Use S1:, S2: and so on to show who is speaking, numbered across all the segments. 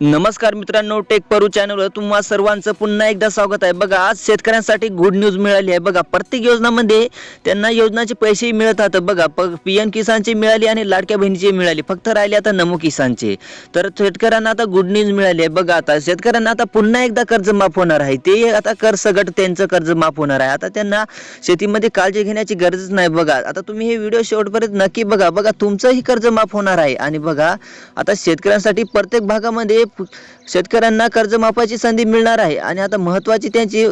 S1: नमस्कार मित्रांनो टेक परू चॅनलवर तुम्हा सर्वांचं पुन्हा एकदा स्वागत आहे. बघा आज शेतकऱ्यांसाठी गुड न्यूज मिळाली आहे. बघा प्रत्येक योजनामध्ये त्यांना योजनाचे पैसेही मिळत राहतात. बघा प पी एम किसानची मिळाली आणि लाडक्या बहिणीची मिळाली. फक्त राहिले आता नमो किसानचे. तर शेतकऱ्यांना आता गुड न्यूज मिळाली आहे. बघा आता शेतकऱ्यांना आता पुन्हा एकदा कर्ज माफ होणार आहे. ते आता कर सगट त्यांचं कर्ज माफ होणार आहे. आता त्यांना शेतीमध्ये काळजी घेण्याची गरजच नाही. बघा आता तुम्ही हे व्हिडिओ शेवटपर्यंत नक्की बघा. बघा तुमचंही कर्ज माफ होणार आहे. आणि बघा आता शेतकऱ्यांसाठी प्रत्येक भागामध्ये शेतकऱ्यांना कर्जमाफाची संधी मिळणार आहे. आणि आता महत्वाची त्यांची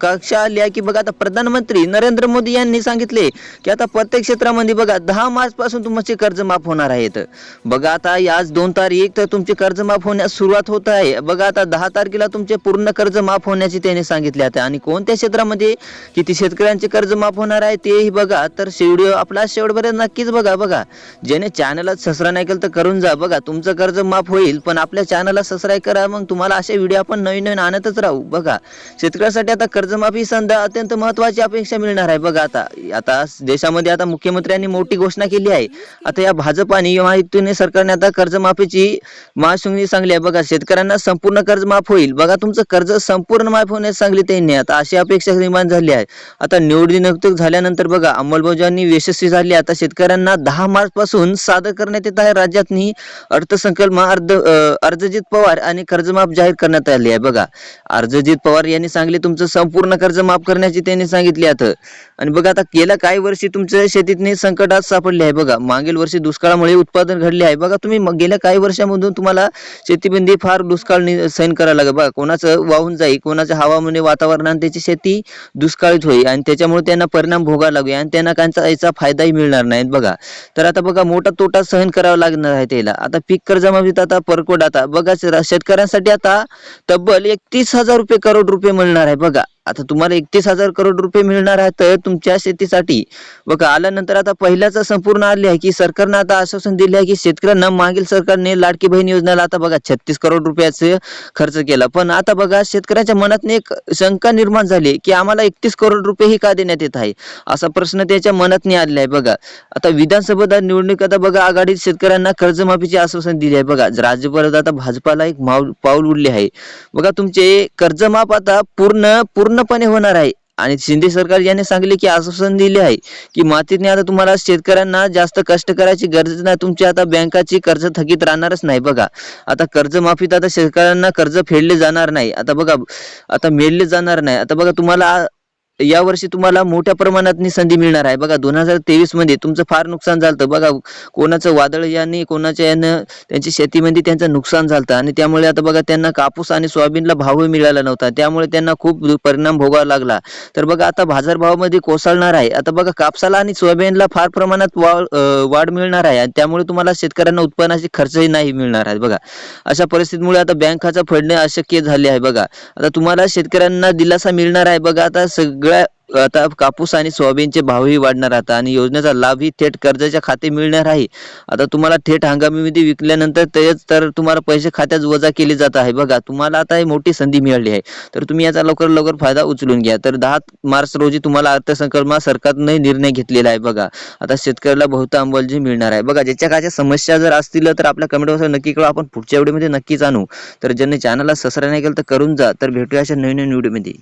S1: कक्षा आली आहे की बघा आता प्रधानमंत्री नरेंद्र मोदी यांनी सांगितले की आता प्रत्येक क्षेत्रामध्ये बघा दहा मार्च पासून तुमचे कर्ज माफ होणार आहेत. बघा आता आज दोन तारीख तर तुमचे कर्ज माफ होण्यास सुरुवात होत आहे. बघा आता दहा तारखेला तुमचे पूर्ण कर्ज माफ होण्याचे त्यांनी सांगितले आता आणि कोणत्या क्षेत्रामध्ये किती शेतकऱ्यांचे कर्ज माफ होणार आहे तेही बघा. तर व्हिडिओ आपला शेवटपर्यंत नक्कीच बघा बघा. ज्याने चॅनलला सबस्क्राईब नाही केलं तर करून जा. बघा तुमचं कर्ज माफ होईल पण आपल्या चॅनल चॅनलला सबस्क्राईब करा मग तुम्हाला असे व्हिडिओ आपण नवीन नवीन आणतच राहू. बघा शेतकऱ्यासाठी आता कर्जमाफी संध्या अत्यंत महत्वाची अपेक्षा मिळणार आहे. बघा आता आता देशामध्ये आता मुख्यमंत्र्यांनी मोठी घोषणा केली आहे. आता या भाजप आणि महायुतीने सरकारने आता कर्जमाफीची महाशुंगी सांगली आहे. बघा शेतकऱ्यांना संपूर्ण कर्ज माफ होईल. बघा तुमचं कर्ज संपूर्ण माफ होण्यास सांगली त्यांनी. आता अशी अपेक्षा निर्माण झाली आहे. आता निवडणूक झाल्यानंतर बघा अंमलबजावणी यशस्वी झाली आहे. आता शेतकऱ्यांना दहा मार्च पासून सादर करण्यात येत आहे राज्यातनी अर्थसंकल्प अर्ध अर्ज जे पवार आणि कर्जमाफ जाहीर करण्यात आली आहे. बघा अर्जजित पवार यांनी सांगले तुमचं संपूर्ण कर्ज माफ करण्याची त्यांनी सांगितले आता. आणि बघा आता गेल्या काही वर्षी तुमच्या शेतीतने संकटात सापडले आहे. बघा मागील वर्षी दुष्काळामुळे उत्पादन घडले आहे. बघा तुम्ही गेल्या काही वर्षामधून तुम्हाला शेतीबंदी फार दुष्काळ नि- सहन करायला लागेल. बघा कोणाचं वाहून जाईल कोणाच्या हवामाने वातावरणाने त्याची शेती दुष्काळीत होईल आणि त्याच्यामुळे त्यांना परिणाम भोगावा लागेल आणि त्यांना कांचा याचा फायदाही मिळणार नाही. बघा तर आता बघा मोठा तोटा सहन करावा लागणार आहे त्याला. आता पीक कर्जमाफीत आता परकोड आता बघा शेतकऱ्यांसाठी आता तब्बल एकतीस हजार रुपये करोड रुपये मिळणार आहे बघा. आता तुम्हाला एकतीस हजार करोड रुपये मिळणार आहेत तर तुमच्या शेतीसाठी. बघा आल्यानंतर आता पहिल्याच संपूर्ण आले आहे की सरकारनं आता आश्वासन दिले आहे की शेतकऱ्यांना मागील सरकारने लाडकी बहीण योजनेला आता बघा छत्तीस करोड रुपयाचे खर्च केला. पण आता बघा शेतकऱ्यांच्या मनात एक शंका निर्माण झाली आहे की आम्हाला एकतीस करोड रुपये ही का देण्यात येत आहे? असा प्रश्न त्याच्या मनात आलेला आहे बघा. आता विधानसभा निवडणूक आता बघा आघाडीत शेतकऱ्यांना कर्जमाफीचे आश्वासन दिले आहे. बघा राज्यभरात आता भाजपाला एक माऊल पाऊल उडले आहे. बघा तुमचे कर्जमाफ आता पूर्ण पूर्ण पूर्णपणे होणार आहे. आणि शिंदे सरकार याने सांगले की आश्वासन दिले आहे की मातीने आता तुम्हाला शेतकऱ्यांना जास्त कष्ट करायची गरज नाही. तुमची आता बँकाची कर्ज थकीत राहणारच नाही बघा. आता कर्जमाफीत आता शेतकऱ्यांना कर्ज फेडले जाणार नाही. आता बघा आता मेडले जाणार नाही. आता बघा तुम्हाला या वर्षी तुम्हाला मोठ्या प्रमाणात संधी मिळणार आहे. बघा दोन हजार तेवीसमध्ये तुमचं फार नुकसान झालं बघा कोणाचं वादळ याने कोणाच्या यानं त्यांची शेतीमध्ये त्यांचं नुकसान झालं आणि त्यामुळे आता बघा त्यांना कापूस आणि सोयाबीनला भावही मिळाला नव्हता. त्यामुळे त्यांना खूप दु- परिणाम भोगावा लागला. तर बघा आता बाजारभावामध्ये कोसळणार आहे. आता बघा कापसाला आणि सोयाबीनला फार प्रमाणात वाढ वाढ मिळणार आहे. आणि त्यामुळे तुम्हाला शेतकऱ्यांना उत्पन्नाचे खर्चही नाही मिळणार आहे. बघा अशा परिस्थितीमुळे आता बँक खातं फडणे अशक्य झाले आहे. बघा आता तुम्हाला शेतकऱ्यांना दिलासा मिळणार आहे. बघा आता सगळ्या आता कापूस आणि सोयाबीनचे भावही वाढणार आता आणि योजनेचा लाभही थेट कर्जाच्या खाते मिळणार आहे. आता तुम्हाला थेट हंगामीमध्ये विकल्यानंतर तेच तर तुम्हाला पैसे खात्यात वजा केले जात आहे. बघा तुम्हाला आता ही मोठी संधी मिळाली आहे. तर तुम्ही याचा लवकर लवकर फायदा उचलून घ्या. तर दहा मार्च रोजी तुम्हाला अर्थसंकल्पात सरकारने निर्णय घेतलेला आहे बघा. आता शेतकऱ्याला बहुत अंमलजी मिळणार आहे. बघा ज्याच्या काय समस्या जर असतील तर आपल्या कमेंट बॉक्सवर नक्की कळवा. आपण पुढच्या व्हिडिओमध्ये नक्कीच आणू. तर ज्यांनी चॅनलला सबस्क्राईब नाही केलं तर करून जा. तर भेटूया अशा नवीन नवीन व्हिडिओमध्ये